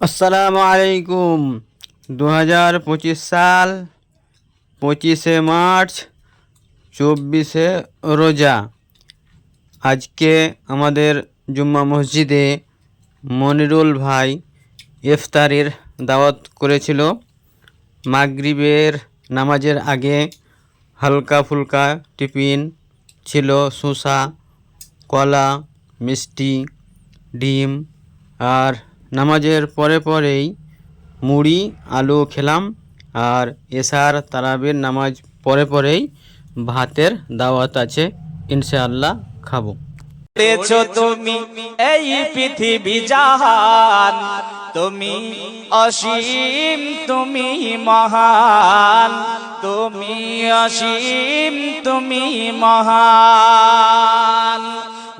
আসসালামু আলাইকুম। দু হাজার পঁচিশ সাল পঁচিশে মার্চ, চব্বিশে রোজা। আজকে আমাদের জুম্মা মসজিদে মনিরুল ভাই ইফতারির দাওয়াত করেছিল। মাগরিবের নামাজের আগে হালকা ফুলকা টিফিন ছিল, শসা, কলা, মিষ্টি, ডিম আর নামাজের পরে পরেই মুড়ি, আলু খেলাম আর এশার তারাবির নামাজ পরে পরেই ভাতের দাওয়াত আছে, ইনশাআল্লাহ খাব। তুমি এই পৃথিবী জাহান, তুমি অসীম, তুমি মহান, তুমি অসীম, তুমি মহান।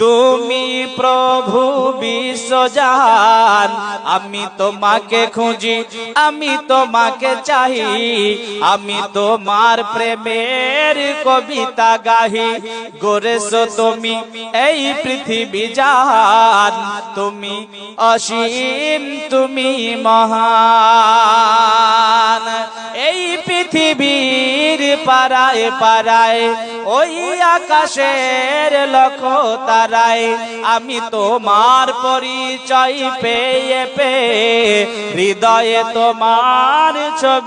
তুমি প্রভু বিশ্বজান আমি তোমাকে খুঁজি, আমি তোমাকে চাহি, আমি তোমার প্রেমের কবিতা গাহি। গড়েছ তুমি এই পৃথিবী জান তুমি অসীম, তুমি মহান। এই পৃথিবীর পারায় পারায় ওই আকাশের লক্ষ তারায়। আমি তোমার পরিচয় পেয়ে পেয়ে হৃদয়ে তোমার ছবি